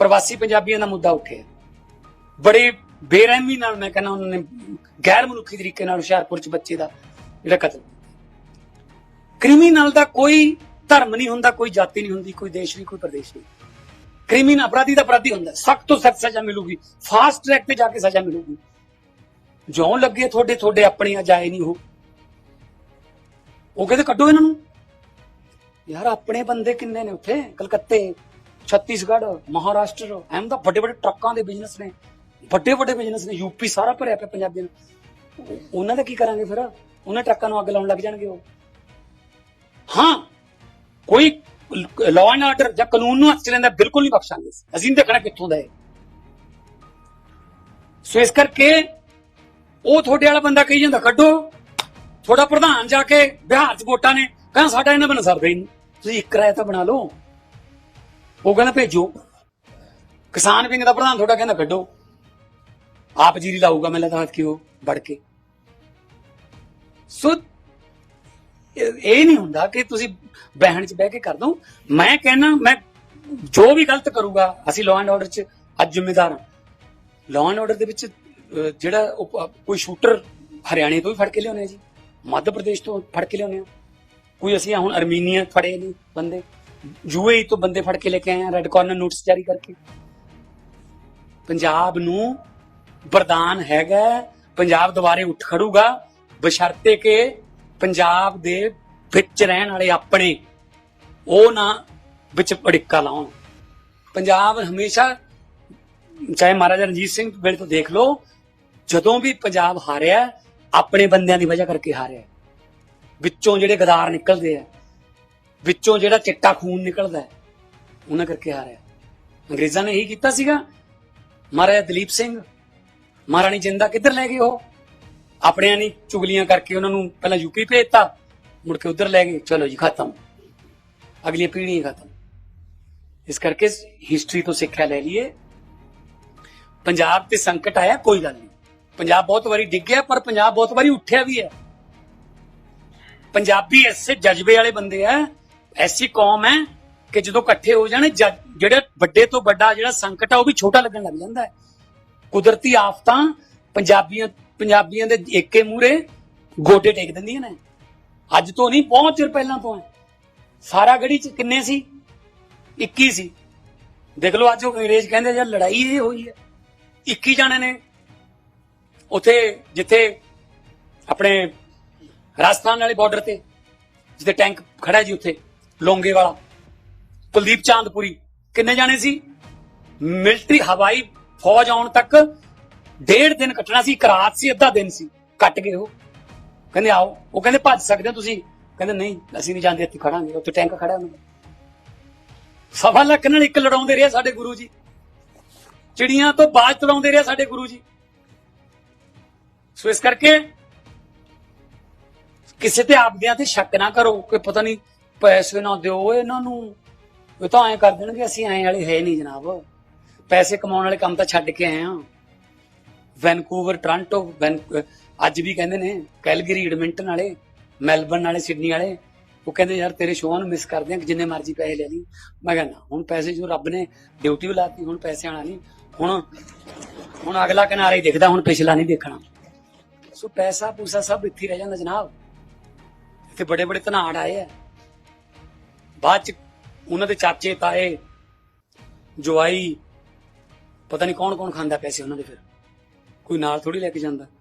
ਪ੍ਰਵਾਸੀ ਪੰਜਾਬੀਆਂ ਦਾ ਮੁੱਦਾ ਉੱਠਿਆ ਬੜੇ ਬੇਰਹਿਮੀ ਨਾਲ ਮੈਂ ਕਹਿੰਦਾ ਉਹਨਾਂ ਨੇ ਗੈਰ ਮਨੁੱਖੀ ਤਰੀਕੇ ਨਾਲ ਹੁਸ਼ਿਆਰਪੁਰ ਚ ਬੱਚੇ ਦਾ ਜਿਹੜਾ ਕਤਲ ਕ੍ਰਿਮੀਨਲ ਦਾ ਕੋਈ ਧਰਮ ਨਹੀਂ ਹੁੰਦਾ, ਕੋਈ ਜਾਤੀ ਨਹੀਂ ਹੁੰਦੀ, ਕੋਈ ਦੇਸ਼ ਨਹੀਂ, ਕੋਈ ਪ੍ਰਦੇਸ਼ ਨਹੀਂ। ਕ੍ਰਿਮੀਨਲ ਅਪਰਾਧੀ ਦਾ ਅਪਰਾਧੀ ਹੁੰਦਾ, ਸਖਤ ਤੋਂ ਸਖਤ ਸਜ਼ਾ ਮਿਲੂਗੀ ਫਾਸਟ ਟਰੈਕ ਤੇ ਜਾ ਕੇ ਸਜ਼ਾ ਮਿਲੂਗੀ। ਜਿਉਂ ਲੱਗੇ ਤੁਹਾਡੇ ਤੁਹਾਡੇ ਆਪਣੀਆਂ ਜਾਏ ਨਹੀਂ ਹੋ ਉਹ ਕਹਿੰਦੇ ਕੱਢੋ ਇਹਨਾਂ ਨੂੰ। ਯਾਰ ਆਪਣੇ ਬੰਦੇ ਕਿੰਨੇ ਨੇ ਉੱਥੇ? ਕਲਕੱਤੇ। ਛੱਤੀਸਗੜ੍ਹ, ਮਹਾਰਾਸ਼ਟਰ ਅਹਿਮਦਾ ਵੱਡੇ ਵੱਡੇ ਟਰੱਕਾਂ ਦੇ ਬਿਜ਼ਨਸ ਨੇ। ਵੱਡੇ ਵੱਡੇ ਬਿਜ਼ਨਸ ਨੇ ਯੂਪੀ ਸਾਰਾ ਭਰਿਆ ਪਿਆ ਪੰਜਾਬੀਆਂ ਨੂੰ। ਉਹਨਾਂ ਦਾ ਕੀ ਕਰਾਂਗੇ ਫਿਰ? ਉਹਨਾਂ ਟਰੱਕਾਂ ਨੂੰ ਅੱਗ ਲਾਉਣ ਲੱਗ ਜਾਣਗੇ ਉਹ। ਹਾਂ, ਕੋਈ ਲਾਅ ਐਂਡ ਆਰਡਰ ਜਾਂ ਕਾਨੂੰਨ ਨੂੰ ਹੱਥ ਚ ਲੈਂਦਾ ਬਿਲਕੁਲ ਨਹੀਂ ਬਖਸ਼ਾਂਗੇ। ਅਸੀਂ ਦੇਖਣਾ ਕਿੱਥੋਂ ਦਾ ਹੈ ਸੋ ਇਸ ਕਰਕੇ ਉਹ ਤੁਹਾਡੇ ਵਾਲਾ ਬੰਦਾ ਕਹੀ ਜਾਂਦਾ, ਕੱਢੋ। ਤੁਹਾਡਾ ਪ੍ਰਧਾਨ ਜਾ ਕੇ ਬਿਹਾਰ ਚ ਵੋਟਾਂ ਨੇ, ਕਹਿੰਦਾ ਸਾਡਾ ਇਹਨਾਂ ਬਣਾ ਸਰਦਾ ਹੀ ਨਹੀਂ। ਤੁਸੀਂ ਇੱਕ ਰਾਇ ਤਾਂ ਬਣਾ ਲਓ। ਉਹ ਕਹਿੰਦਾ ਭੇਜੋ। ਕਿਸਾਨ ਵਿੰਗ ਦਾ ਪ੍ਰਧਾਨ ਤੁਹਾਡਾ ਕਹਿੰਦਾ ਕੱਢੋ। ਆਪ ਜੀਰੀ ਲਾਊਗਾ ਮੈਂ ਲਗਾ ਉਹ ਵੜ ਕੇ। ਸੋ, ਇਹ ਨਹੀਂ ਹੁੰਦਾ ਕਿ ਤੁਸੀਂ ਬਹਿਣ ਚ ਬਹਿ ਕੇ ਕਰ ਦੋ ਮੈਂ ਕਹਿੰਨਾ ਮੈਂ ਜੋ ਵੀ ਗਲਤ ਕਰੂਗਾ, ਅਸੀਂ ਲਾਅ ਐਂਡ ਆਰਡਰ ਚ ਅੱਜ ਜ਼ਿੰਮੇਦਾਰ ਹਾਂ। ਲਾਅ ਐਂਡ ਆਰਡਰ ਦੇ ਵਿੱਚ ਜਿਹੜਾ ਉਹ ਕੋਈ ਸ਼ੂਟਰ ਹਰਿਆਣੇ ਤੋਂ ਵੀ ਫੜ ਕੇ ਲਿਆਉਣੇ ਆ ਜੀ। ਮੱਧ ਪ੍ਰਦੇਸ਼ ਤੋਂ ਫੜ ਕੇ ਲਿਆਉਣੇ ਆ। ਕੋਈ ਅਸੀਂ ਹੁਣ ਅਰਮੀਨੀਆ ਫੜੇ ਨਹੀਂ ਬੰਦੇ। ਯੂਏਈ ਤੋਂ ਬੰਦੇ ਫੜ ਕੇ ਲੈ ਕੇ ਆਏ ਆ ਰੈੱਡ ਕਾਰਨਰ ਨੋਟਿਸ ਜਾਰੀ ਕਰਕੇ। ਪੰਜਾਬ ਨੂੰ ਵਰਦਾਨ ਹੈਗਾ ਪੰਜਾਬ ਦੁਬਾਰੇ ਉੱਠ ਖੜੂਗਾ, ਬਸ਼ਰਤੇ ਕਿ ਪੰਜਾਬ ਦੇ ਵਿੱਚ ਰਹਿਣ ਵਾਲੇ ਆਪਣੇ, ਉਹ ਨਾ ਵਿੱਚ ਅੜਿੱਕਾ ਲਾਉਣ। ਪੰਜਾਬ ਹਮੇਸ਼ਾ, ਚਾਹੇ ਮਹਾਰਾਜਾ ਰਣਜੀਤ ਸਿੰਘ ਵੇਲੇ ਤੋਂ ਦੇਖ ਲਓ, ਜਦੋਂ ਵੀ ਪੰਜਾਬ ਹਾਰਿਆ, ਆਪਣੇ ਬੰਦਿਆਂ ਦੀ ਵਜ੍ਹਾ ਕਰਕੇ ਹਾਰਿਆ। ਵਿੱਚੋਂ ਜਿਹੜੇ ਗਦਾਰ ਨਿਕਲਦੇ ਆ ਵਿੱਚੋਂ ਜਿਹੜਾ ਚਿੱਟਾ ਖੂਨ ਨਿਕਲਦਾ ਹੈ, ਉਹਨਾਂ ਕਰਕੇ ਹਾਰਿਆ। ਅੰਗਰੇਜ਼ਾਂ ਨੇ ਇਹੀ ਕੀਤਾ ਸੀਗਾ ਮਹਾਰਾਜਾ ਦਲੀਪ ਸਿੰਘ ਮਹਾਰਾਣੀ ਜਿੰਦਾ ਕਿੱਧਰ ਲੈ ਗਏ ਉਹ? ਆਪਣਿਆਂ ਨੇ ਚੁਗਲੀਆਂ ਕਰਕੇ ਉਹਨਾਂ ਨੂੰ ਪਹਿਲਾਂ ਯੂਪੀ ਭੇਜਤਾ ਮੁੜ ਕੇ ਉਧਰ ਲੈ ਗਏ। ਚਲੋ ਜੀ ਖਤਮ। ਅਗਲੀ ਪੀੜ੍ਹੀ ਖਤਮ। ਇਸ ਕਰਕੇ ਹਿਸਟਰੀ ਤੋਂ ਸਿੱਖਿਆ ਲੈ ਲਈਏ। ਪੰਜਾਬ ਤੇ ਸੰਕਟ ਆਇਆ ਕੋਈ ਗੱਲ ਨਹੀਂ। ਪੰਜਾਬ ਬਹੁਤ ਵਾਰੀ ਡਿੱਗਿਆ ਪਰ ਪੰਜਾਬ ਬਹੁਤ ਵਾਰੀ ਉੱਠਿਆ ਵੀ ਹੈ। ਪੰਜਾਬੀ ਐਸੇ ਜਜ਼ਬੇ ਵਾਲੇ ਬੰਦੇ ਆ ਐਸੀ ਕੌਮ ਹੈ ਕਿ ਜਦੋਂ ਇਕੱਠੇ ਹੋ ਜਾਣ ਜਿਹੜਾ ਵੱਡੇ ਤੋਂ ਵੱਡਾ ਜਿਹੜਾ ਸੰਕਟ ਆ, ਉਹ ਵੀ ਛੋਟਾ ਲੱਗਣ ਲੱਗ ਜਾਂਦਾ ਹੈ। ਕੁਦਰਤੀ ਆਫਤਾਂ ਪੰਜਾਬੀਆਂ ਪੰਜਾਬੀਆਂ ਦੇ ਏਕੇ ਮੂਰੇ ਗੋਡੇ ਟੇਕ ਦਿੰਦੀਆਂ ਨੇ। ਅੱਜ ਤੋਂ ਨਹੀਂ, ਬਹੁਤ ਚਿਰ ਪਹਿਲਾਂ ਤੋਂ ਹੈ। ਸਾਰਾ ਗੜੀ ਚ ਕਿੰਨੇ ਸੀ? 21 ਸੀ। ਦੇਖ ਲਓ, ਅੱਜ ਉਹ ਅੰਗਰੇਜ਼ ਕਹਿੰਦੇ ਯਾਰ ਲੜਾਈ ਇਹ ਹੋਈ ਹੈ। 21 ਜਾਣੇ ਨੇ। ਉਥੇ, ਜਿੱਥੇ ਆਪਣੇ ਰਾਜਸਥਾਨ ਵਾਲੇ ਬਾਰਡਰ ਤੇ, ਜਿੱਥੇ ਟੈਂਕ ਖੜਾ ਜੀ ਉੱਥੇ। ਲੋਂਗੇ ਵਾਲਾ। ਕੁਲਦੀਪ ਚਾਂਦਪੁਰੀ, ਕਿੰਨੇ ਜਾਣੇ ਸੀ? ਮਿਲਟਰੀ ਹਵਾਈ ਫੌਜ ਆਉਣ ਤੱਕ ਡੇਢ ਦਿਨ ਕੱਟਣਾ ਸੀ ਕਰਾਤ ਸੀ, ਅੱਧਾ ਦਿਨ ਸੀ। ਕੱਟ ਗਏ ਉਹ। ਕਹਿੰਦੇ ਆਓ। ਉਹ ਕਹਿੰਦੇ ਭੱਜ ਸਕਦੇ ਹੋ ਤੁਸੀਂ। ਕਹਿੰਦੇ ਨਹੀਂ, ਅਸੀਂ ਨਹੀਂ ਜਾਂਦੇ, ਇੱਥੇ ਖੜਾਂਗੇ। ਉੱਥੇ ਟੈਂਕ ਖੜਾ ਉਹਨਾਂ ਸਵਾ ਲੱਖ ਨਾਲ ਇੱਕ ਲੜਾਉਂਦੇ ਰਹੇ ਸਾਡੇ ਗੁਰੂ ਜੀ। ਚਿੜੀਆਂ ਤੋਂ ਬਾਜ ਤੁੜਾਉਂਦੇ ਰਹੇ ਸਾਡੇ ਗੁਰੂ ਜੀ। ਸੋ ਇਸ ਕਰਕੇ ਕਿਸੇ ਤੇ ਆਪਦਿਆਂ ਤੇ ਸ਼ੱਕ ਨਾ ਕਰੋ, ਕੋਈ ਪਤਾ ਨਹੀਂ ਪੈਸੇ ਨਾ ਦਿਓ, ਇਹਨਾਂ ਨੂੰ। ਇਹ ਤਾਂ ਐਂ ਕਰ ਦੇਣਗੇ, ਅਸੀਂ ਐਂ ਵਾਲੇ ਹੈ ਨਹੀਂ ਜਨਾਬ। ਪੈਸੇ ਕਮਾਉਣ ਵਾਲੇ ਕੰਮ ਤਾਂ ਛੱਡ ਕੇ ਆਏ ਆ। ਵੈਨਕੂਵਰ, ਟੋਰਾਂਟੋ, ਵੈਨ ਅੱਜ ਵੀ ਕਹਿੰਦੇ ਨੇ, ਕੈਲਗਰੀ ਐਡਮਿੰਟਨ ਵਾਲੇ, ਮੈਲਬਰਨ ਵਾਲੇ, ਸਿਡਨੀ ਵਾਲੇ, ਉਹ ਕਹਿੰਦੇ, ਯਾਰ ਤੇਰੇ ਸ਼ੋਅ ਨੂੰ ਮਿਸ ਕਰਦੇ ਆ, ਜਿੰਨੇ ਮਰਜ਼ੀ ਪੈਸੇ ਲੈ ਲਈ। ਮੈਂ ਕਹਿੰਦਾ ਹੁਣ ਪੈਸੇ ਜੋ ਰੱਬ ਨੇ ਡਿਊਟੀ ਲਾਤੀ, ਹੁਣ ਪੈਸੇ ਆਣਾ ਨਹੀਂ। ਹੁਣ ਹੁਣ ਅਗਲਾ ਕਿਨਾਰਾ ਹੀ ਦੇਖਦਾ, ਹੁਣ ਪਿਛਲਾ ਨਹੀਂ ਦੇਖਣਾ। ਸੋ ਪੈਸਾ ਪੂਸਾ ਸਭ ਇੱਥੇ ਰਹਿ ਜਾਂਦਾ ਜਨਾਬ। ਇੱਥੇ ਬੜੇ ਬੜੇ ਧਨਾੜ ਆਏ ਆ। ਬਾਅਦ ਚ ਉਹਨਾਂ ਦੇ ਚਾਚੇ, ਤਾਏ, ਜਵਾਈ, ਪਤਾ ਨਹੀਂ ਕੌਣ ਕੌਣ ਖਾਂਦਾ ਪੈਸੇ ਉਹਨਾਂ ਦੇ ਫਿਰ। ਕੋਈ ਨਾਲ ਥੋੜੀ ਲੈ ਕੇ ਜਾਂਦਾ।